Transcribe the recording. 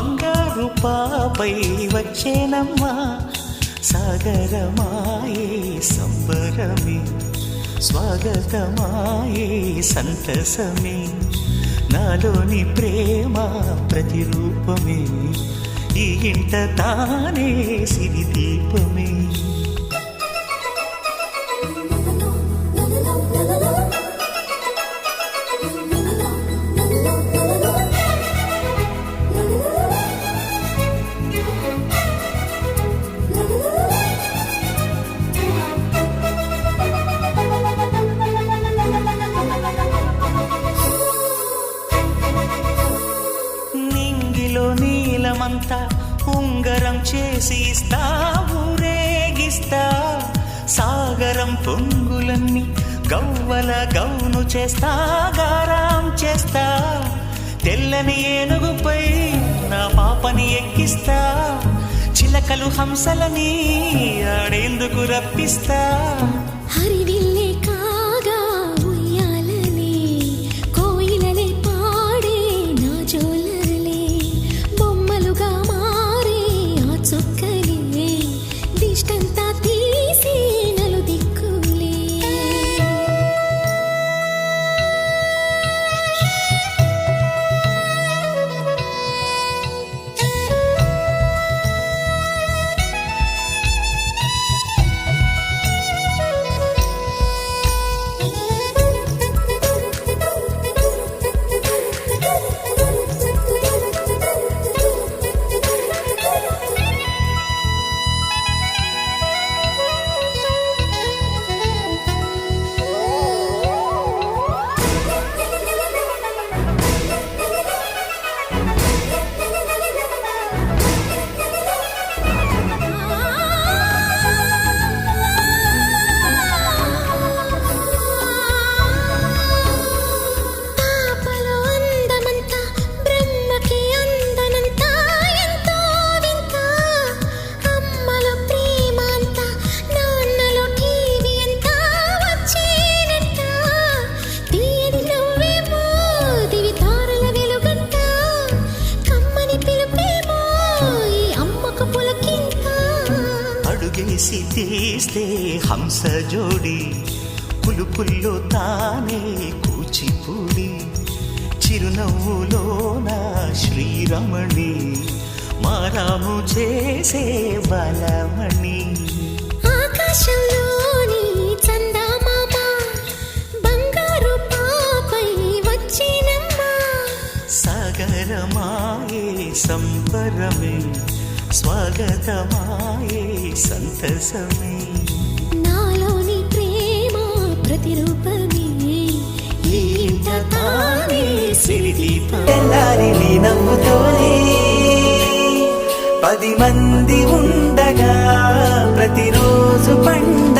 బంగారు పాపై వచ్చేనమ్మా. సాగరమాయే సంబరమే స్వాగతమాయే సంతసమే. నాలోని ప్రేమ ప్రతిరూపమే ఈ ఇంట తానే సిరి దీపమే. అంతా ఉంగరం చేసి ఇస్తా ఊరేగిస్తా సాగరం పొంగులన్నీ గవ్వల గౌను చేస్తా గారాం చేస్తా. తెల్లని ఏనుగుపై నా పాపని ఎక్కిస్తా. చిలకలు హంసలని ఆడేందుకు రప్పిస్తా. హరివిల్లే అడుగేసి తీస్తే హంస జోడి పులుపుల్లో తానే కూచిపూడి. చిరునవ్వులో నా శ్రీరమణి మారాము చేసే బలమణి. ఆకాశంలోని చందమామ బంగారు పాపై వచ్చినమ్మా. సాగరమాయే సంబరమే స్వాగతమాయే సంతసమే. నాలోని ప్రేమ ప్రతిరూపమే. తానే నవ్వుతోనే పది మంది ఉండగా ప్రతిరోజు పండగ